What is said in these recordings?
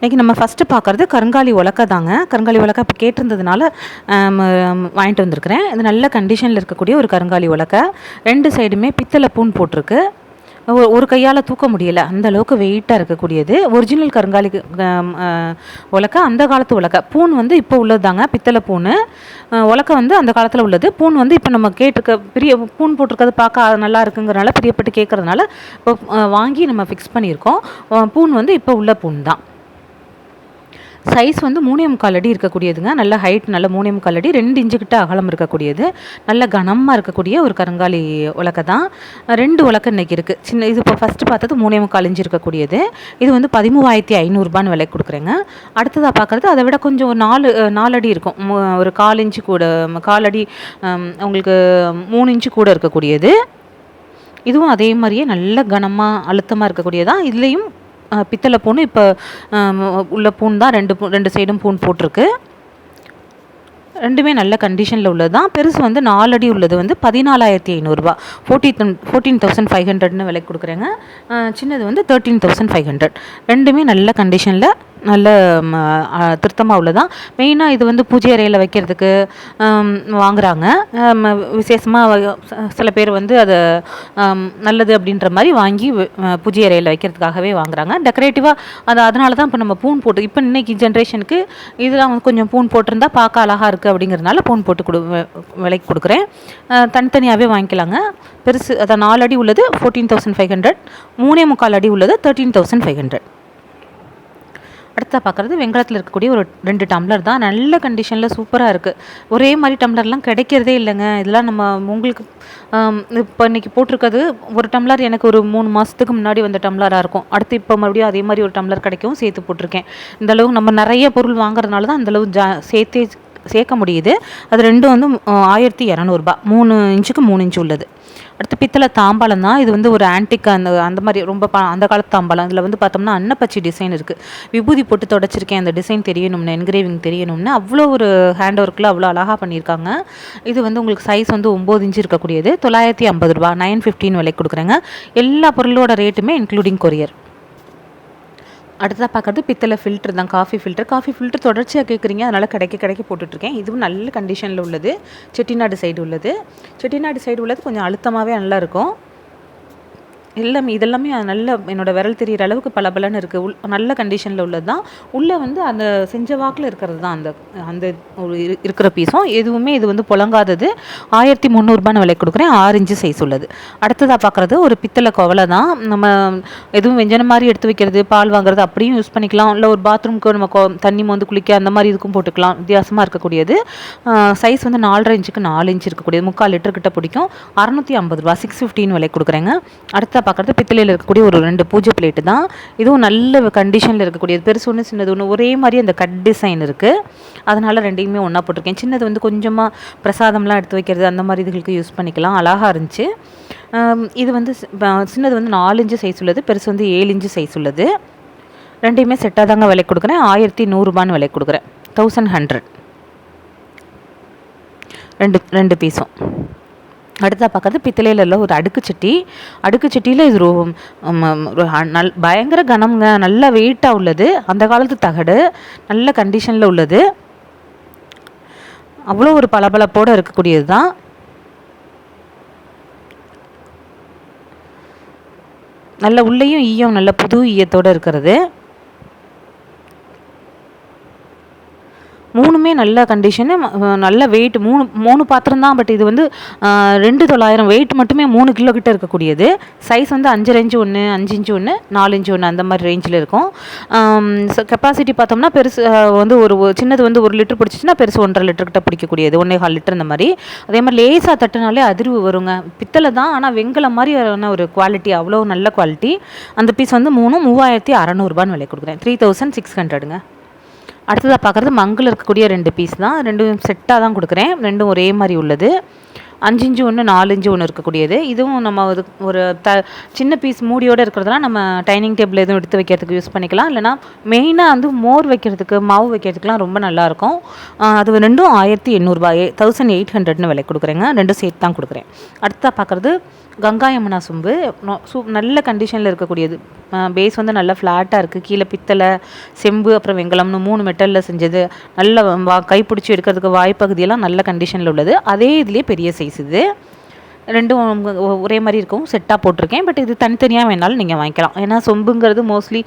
இன்றைக்கி நம்ம ஃபஸ்ட்டு பார்க்குறது கருங்காலி உலக்கை தாங்க. கருங்காலி உலக்கை இப்போ கேட்டிருந்ததுனால வாங்கிட்டு வந்திருக்கிறேன். இது நல்ல கண்டிஷனில் இருக்கக்கூடிய ஒரு கருங்காலி உலக்கை. ரெண்டு சைடுமே பித்தளை பூன் போட்டிருக்கு. ஒரு- ஒரு கையால் தூக்க முடியல. அந்த அளவுக்கு வெயிட்டாக இருக்கக்கூடியது. ஒரிஜினல் கருங்காலி உலக்க உலக்கை அந்த காலத்து உலக்கை. பூன் வந்து இப்போ உள்ளதுதாங்க பித்தளை பூன் உலக்கை வந்து அந்த காலத்தில் உள்ளது. பூன் வந்து இப்போ நம்ம கேட்டிருக்க பெரிய பூன் போட்டிருக்கிறது பார்க்க நல்லா இருக்குங்கிறனால பிரியப்பட்டு கேட்குறதுனால இப்போ வாங்கி நம்ம ஃபிக்ஸ் பண்ணியிருக்கோம். பூன் வந்து இப்போ உள்ள பூன் தான். சைஸ் வந்து மூணே முக்கால் அடி இருக்கக்கூடியதுங்க. நல்ல ஹைட் நல்ல மூணே முக்கால் அடி ரெண்டு இன்ச்சு கிட்ட அகலம் இருக்கக்கூடியது. நல்ல கனமாக இருக்கக்கூடிய ஒரு கருங்காலி உலக்கை தான். ரெண்டு உலக்கை இன்னைக்கு இருக்குது சின்ன இது இப்போ ஃபஸ்ட்டு பார்த்தது மூணே முக்கால் இன்ச்சு இருக்கக்கூடியது. இது வந்து பதிமூவாயிரத்தி ஐநூறுரூபான்னு விலை கொடுக்குறேங்க. அடுத்ததாக பார்க்குறது அதை விட கொஞ்சம் ஒரு நாலு நாலடி நாலு அடி இருக்கும். ஒரு கால் இன்ச்சு கூட காலடி உங்களுக்கு மூணு இன்ச்சு கூட இருக்கக்கூடியது. இதுவும் அதே மாதிரியே நல்ல கனமாக அழுத்தமாக இருக்கக்கூடியதான் இதுலேயும் பித்தளை பூன் இப்போ உள்ள பூன் தான் ரெண்டு பூ ரெண்டு சைடும் பூன் போட்டிருக்கு. ரெண்டுமே நல்ல கண்டிஷனில் உள்ளது தான் பெருசு வந்து நாலடி உள்ளது வந்து பதினாலாயிரத்தி ஐநூறுரூபா ஃபோர்டீன் ஃபோர்டீன் தௌசண்ட் ஃபைவ் ஹண்ட்ரட்னு விலை கொடுக்குறேங்க. சின்னது வந்து தேர்ட்டீன் தௌசண்ட் ஃபைவ் ஹண்ட்ரட் ரெண்டுமே நல்ல கண்டிஷனில் நல்ல திருத்தமாக உள்ளதான் மெயினாக இது வந்து பூஜை அறையில் வைக்கிறதுக்கு வாங்குகிறாங்க வாங்குறாங்க. விசேஷமாக சில பேர் வந்து அதை நல்லது அப்படின்ற மாதிரி வாங்கி பூஜை அறையில் வைக்கிறதுக்காகவே வாங்குறாங்க. டெக்கரேட்டிவாக அது அதனால தான் இப்போ நம்ம பூன் போட்டு இப்போ இன்றைக்கி ஜென்ரேஷனுக்கு இதெல்லாம் வந்து கொஞ்சம் பூன் போட்டிருந்தா பார்க்க அழகாக இருக்குது அப்படிங்கிறதுனால பூன் போட்டு கொடு விலைக்கு கொடுக்குறேன். தனித்தனியாகவே வாங்கிக்கலாங்க. பெருசு அதான் நாலு அடி உள்ளது ஃபோர்டீன் தௌசண்ட் ஃபைவ் ஹண்ட்ரட் மூணே முக்கால் அடி உள்ளது தேர்ட்டீன் தௌசண்ட் ஃபைவ் ஹண்ட்ரட் அடுத்த பார்க்குறது வெங்காயத்தில் இருக்கக்கூடிய ஒரு ரெண்டு டம்ளர் தான். நல்ல கண்டிஷனில் சூப்பராக இருக்குது ஒரே மாதிரி டம்ளர்லாம் கிடைக்கிறதே இல்லைங்க. இதெல்லாம் நம்ம உங்களுக்கு இப்போ இன்றைக்கி போட்டிருக்கிறது ஒரு டம்ளர் எனக்கு ஒரு மூணு மாதத்துக்கு முன்னாடி வந்த டம்ளராக இருக்கும். அடுத்து இப்போ மறுபடியும் அதே மாதிரி ஒரு டம்ளர் கிடைக்கவும் சேர்த்து போட்டிருக்கேன். இந்த நம்ம நிறைய பொருள் வாங்குறதுனால தான் அந்தளவு ஜா சேர்த்தே சேர்க்க முடியுது. அது ரெண்டும் வந்து ஆயிரத்தி இரநூறுபா. மூணு இன்ச்சுக்கு மூணு இன்ச்சு உள்ளது. அடுத்து பித்தளை தாம்பாளம் தான். இது வந்து ஒரு ஆன்டிக் அந்த அந்த மாதிரி ரொம்ப அந்த காலத்து தாம்பாளம். இதில் வந்து பார்த்தோம்னா அன்னப்பச்சி டிசைன் இருக்குது விபூதி போட்டு தொடச்சிருக்கேன். அந்த டிசைன் தெரியணும்னு என்கிரேவிங் தெரியணும்னு அவ்வளோ ஒரு ஹேண்ட் ஒர்க்கில் அவ்வளோ அழகாக பண்ணியிருக்காங்க. இது வந்து உங்களுக்கு சைஸ் வந்து ஒம்பது இன்ச்சு இருக்கக்கூடியது. தொள்ளாயிரத்தி ஐம்பது ரூபா நைன் ஃபிஃப்டின் விலைக்கு கொடுக்குறேங்க. எல்லா பொருளோட ரேட்டுமே இன்க்ளூடிங் கொரியர் அடுத்ததாக பார்க்குறது பித்தளை ஃபில்டர் தான். காஃபி ஃபில்டர் காஃபி ஃபில்டர் தொடர்ச்சியாக கேட்குறீங்க அதனால் கிடைக்க கிடைக்க போட்டுட்ருக்கேன். இதுவும் நல்ல கண்டிஷனில் உள்ளது. செட்டிநாடு சைடு உள்ளது. செட்டிநாடு சைடு உள்ளது கொஞ்சம் அழுத்தமாகவே நல்லா இருக்கும் எல்லாமே இதெல்லாமே நல்ல என்னோட விரல் தெரியிற அளவுக்கு பளபளன்னு இருக்குது உள் நல்ல கண்டிஷனில் உள்ளது தான். உள்ளே வந்து அந்த செஞ்ச வாக்கில் இருக்கிறது தான் அந்த அந்த ஒரு இரு- இருக்கிற பீஸும் எதுவுமே இது வந்து புழங்காதது ஆயிரத்தி முந்நூறுபான்னு விலை கொடுக்குறேன். ஆறு இன்ச்சு சைஸ் உள்ளது. அடுத்ததாக பார்க்குறது ஒரு பித்தளை குவலை தான். நம்ம எதுவும் வெஞ்சன மாதிரி எடுத்து வைக்கிறது பால் வாங்குறது அப்படியும் யூஸ் பண்ணிக்கலாம். இல்லை ஒரு பாத்ரூம்க்கு நம்ம கொ- தண்ணி மோந்து குளிக்க அந்த மாதிரி இதுக்கும் போட்டுக்கலாம். வித்தியாசமாக இருக்கக்கூடியது. சைஸ் வந்து நாலரை இன்ச்சுக்கு நாலு இன்ச்சு இருக்கக்கூடியது. முக்கால் லிட்டர் கிட்ட பிடிக்கும். அறநூற்றி ஐம்பது ரூபா சிக்ஸ் ஃபிஃப்டின்னு விலை கொடுக்குறேங்க. அடுத்த பார்க்குறது பித்தளையில் இருக்கக்கூடிய ஒரு ரெண்டு பூஜை பிளேட்டு தான். இதுவும் நல்ல கண்டிஷனில் இருக்கக்கூடியது. பெருசு ஒன்று சின்னது ஒன்று ஒரே மாதிரி அந்த கட் டிசைன் இருக்குது அதனால் ரெண்டையுமே ஒன்றா போட்டிருக்கேன். சின்னது வந்து கொஞ்சமாக பிரசாதம்லாம் எடுத்து வைக்கிறது அந்த மாதிரி இதுகளுக்கு யூஸ் பண்ணிக்கலாம். அழகாக இருந்துச்சு. இது வந்து சின்னது வந்து நாலு இன்ச்சு சைஸ் உள்ளது. பெருசு வந்து ஏழு இன்ச்சு சைஸ் உள்ளது. ரெண்டையுமே செட்டாக தாங்க விலை கொடுக்குறேன். ஆயிரத்தி நூறுரூபான்னு விலை கொடுக்குறேன். தௌசண்ட் ஹண்ட்ரட் ரெண்டு ரெண்டு பீஸும் அடுத்தா பார்க்குறது பித்தளையில் உள்ள ஒரு அடுக்கு சட்டி. அடுக்கு சட்டியில் இது ஒரு நல் பயங்கர கனம்ங்க. நல்ல வெயிட்டாக உள்ளது. அந்த காலத்து தகடு. நல்ல கண்டிஷனில் உள்ளது. அவ்வளோ ஒரு பளபளப்போடு இருக்கக்கூடியது தான் நல்ல உள்ளேயும் ஈயம் நல்ல புது ஈயத்தோடு இருக்கிறது. மூணுமே நல்ல கண்டிஷனு நல்ல வெயிட் மூணு மூணு பாத்திரம் தான் பட் இது வந்து ரெண்டு தொள்ளாயிரம். வெயிட் மட்டுமே மூணு கிலோ கிட்ட இருக்கக்கூடியது. சைஸ் வந்து அஞ்சு இன்ச்சு ஒன்று அஞ்சு இன்ச்சு ஒன்று நாலு இன்ச்சு ஒன்று அந்த மாதிரி ரேஞ்சில் இருக்கும். கெப்பாசிட்டி பார்த்தோம்னா பெருசு வந்து ஒரு சின்னது வந்து ஒரு லிட்டர் பிடிச்சிச்சின்னா பெருசு ஒன்றரை லிட்டர் கிட்ட பிடிக்கக்கூடியது ஒன்றே கால் லிட்டர் இந்த மாதிரி. அதே மாதிரி லேசாக தட்டுனாலே அதிர்வு வருங்க. பித்தளை தான் ஆனால் வெங்கலம் மாதிரியான ஒரு குவாலிட்டி அவ்வளோ நல்ல குவாலிட்டி அந்த பீஸ் வந்து மூணு மூவாயிரத்தி அறநூறுபான்னு விலை கொடுக்குறேன். த்ரீ தௌசண்ட் சிக்ஸ் ஹண்ட்ரடுங்க அடுத்ததாக பார்க்குறது மங்கில் இருக்கக்கூடிய ரெண்டு பீஸ் தான். ரெண்டும் செட்டாக தான் கொடுக்குறேன். ரெண்டும் ஒரே மாதிரி உள்ளது. அஞ்சு இஞ்சு ஒன்று நாலு இஞ்சு ஒன்று இருக்கக்கூடியது. இதுவும் நம்ம ஒரு ஒரு த சின்ன பீஸ் மூடியோடு இருக்கிறதுலாம் நம்ம டைனிங் டேபிள் எதுவும் எடுத்து வைக்கிறதுக்கு யூஸ் பண்ணிக்கலாம். இல்லைனா மெயினாக வந்து மோர் வைக்கிறதுக்கு மாவு வைக்கிறதுக்குலாம் ரொம்ப நல்லாயிருக்கும் அது ரெண்டும் ஆயிரத்தி எண்ணூறுபா தௌசண்ட் எயிட் ஹண்ட்ரட்னு விலை கொடுக்குறேங்க. ரெண்டும் சேர்த்து தான் கொடுக்குறேன். அடுத்ததாக பார்க்குறது கங்கா யமுனா சொம்பு சூ நல்ல கண்டிஷனில் இருக்கக்கூடியது. பேஸ் வந்து நல்லா ஃப்ளாட்டாக இருக்குது கீழே பித்தளை செம்பு அப்புறம் வெங்கலம்னு மூணு மெட்டலில் செஞ்சது. நல்ல வா கைப்பிடிச்சி எடுக்கிறதுக்கு வாய்ப்பகுதியெல்லாம் நல்ல கண்டிஷனில் உள்ளது. அதே இதுலேயே பெரிய சைஸ் இது. ரெண்டும் ஒரே மாதிரி இருக்கும். செட்டாக போட்டிருக்கேன். பட் இது தனித்தனியாக வேணாலும் நீங்கள் வாங்கிக்கலாம். ஏன்னா சொம்புங்கிறது மோஸ்ட்லி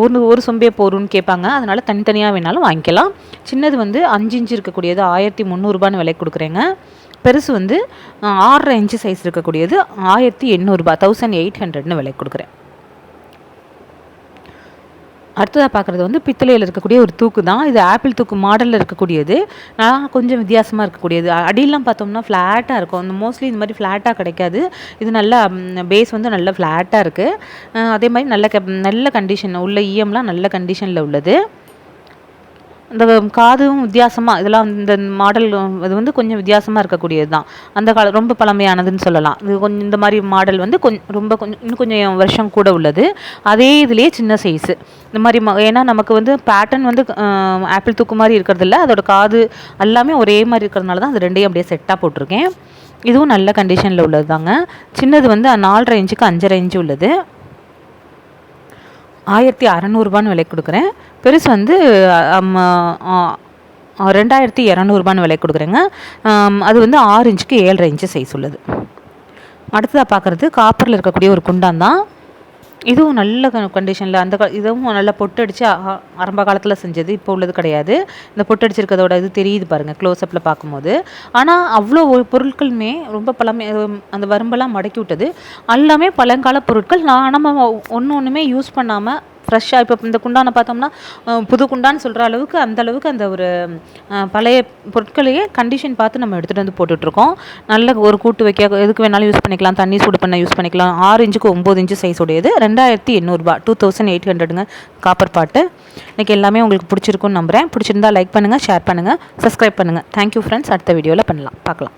ஒரு ஒரு சொம்பே போரும்னு கேட்பாங்க. அதனால் தனித்தனியாக வேணாலும் வாங்கிக்கலாம். சின்னது வந்து அஞ்சு இன்ச்சு இருக்கக்கூடியது. ஆயிரத்தி முந்நூறுபான்னு விலை கொடுக்குறேங்க. பெருசு வந்து ஆறரை இன்ச்சு சைஸ் இருக்கக்கூடியது. ஆயிரத்தி எண்ணூறுபா தௌசண்ட் எயிட் ஹண்ட்ரட்னு விலை கொடுக்குறேன். அடுத்ததாக பார்க்குறது வந்து பித்தளையில் இருக்கக்கூடிய ஒரு தூக்கு தான். இது ஆப்பிள் தூக்கு மாடலில் இருக்கக்கூடியது. நான் கொஞ்சம் வித்தியாசமாக இருக்கக்கூடியது. அடியெல்லாம் பார்த்தோம்னா ஃப்ளாட்டாக இருக்கும். இந்த மோஸ்ட்லி இந்த மாதிரி ஃப்ளாட்டாக கிடைக்காது. இது நல்லா பேஸ் வந்து நல்ல ஃப்ளாட்டாக இருக்குது அதே மாதிரி நல்ல நல்ல கண்டிஷன் உள்ள இஎம்லாம் நல்ல கண்டிஷனில் உள்ளது. இந்த காதும் வித்தியாசமாக இதெல்லாம் இந்த மாடல் அது வந்து கொஞ்சம் வித்தியாசமாக இருக்கக்கூடியது தான். அந்த கால ரொம்ப பழமையானதுன்னு சொல்லலாம். இது கொஞ்சம் இந்த மாதிரி மாடல் வந்து கொஞ்சம் ரொம்ப கொஞ்சம் இன்னும் கொஞ்சம் வருஷம் கூட உள்ளது. அதே இதுலேயே சின்ன சைஸு இந்த மாதிரி ஏன்னா நமக்கு வந்து பேட்டர்ன் வந்து ஆப்பிள் தூக்கு மாதிரி இருக்கிறதில்ல அதோட காது எல்லாமே ஒரே மாதிரி இருக்கிறதுனால தான் அது ரெண்டையும் அப்படியே செட்டாக போட்டிருக்கேன். இதுவும் நல்ல கண்டிஷனில் உள்ளது தாங்க சின்னது வந்து நாலரை இன்ச்சுக்கு அஞ்சரை இன்ச்சு உள்ளது. ஆயிரத்தி அறநூறுபான்னு விலை கொடுக்குறேன். பெருசு வந்து ரெண்டாயிரத்தி இரநூறுபான்னு விலை கொடுக்குறேங்க. அது வந்து ஆறு இன்ச்சுக்கு ஏழரை இன்ச்சு சைஸ் உள்ளது. அடுத்ததாக பார்க்குறது காப்பரில் இருக்கக்கூடிய ஒரு குண்டான் தான். இதுவும் நல்ல கண்டிஷனில் அந்த இதுவும் நல்லா பொட்டடிச்சு ஆரம்ப காலத்தில் செஞ்சது இப்போ உள்ளது கிடையாது. இந்த பொட்டடிச்சிருக்கிறதோட இது தெரியுது பாருங்கள் க்ளோஸ்அப்பில் பார்க்கும்போது. ஆனால் அவ்வளோ பொருட்களுமே ரொம்ப பழமை அந்த வரும்பெல்லாம் மடக்கி விட்டது. எல்லாமே பழங்கால பொருட்கள். நான் நம்ம ஒன்று ஒன்றுமே யூஸ் பண்ணாமல் ஃப்ரெஷ்ஷாக இப்போ இந்த குண்டானை பார்த்தோம்னா புது குண்டான்னு சொல்கிற அளவுக்கு அந்த அளவுக்கு அந்த ஒரு பழைய பொருட்களையே கண்டிஷன் பார்த்து நம்ம எடுத்துகிட்டு வந்து போட்டுட்ருக்கோம். நல்ல ஒரு கூட்டு வைக்க எதுக்கு வேணாலும் யூஸ் பண்ணிக்கலாம். தண்ணி சூடு பண்ண யூஸ் பண்ணிக்கலாம். ஆறு இன்ச்சுக்கு ஒம்பது இன்ச்சு சைஸ் உடையது. ரெண்டாயிரத்தி எண்ணூறுபா டூ தௌசண்ட் எயிட் ஹண்ட்ரடுங்க காப்பர் பாட்டு. இன்றைக்கி எல்லாமே உங்களுக்கு பிடிச்சிருக்குன்னு நம்புகிறேன் பிடிச்சிருந்தா லைக் பண்ணுங்கள் ஷேர் பண்ணுங்கள் சப்ஸ்கிரைப் பண்ணுங்கள் தேங்க்யூ ஃப்ரெண்ட்ஸ் அடுத்த வீடியோவில் பண்ணலாம். பார்க்கலாம்.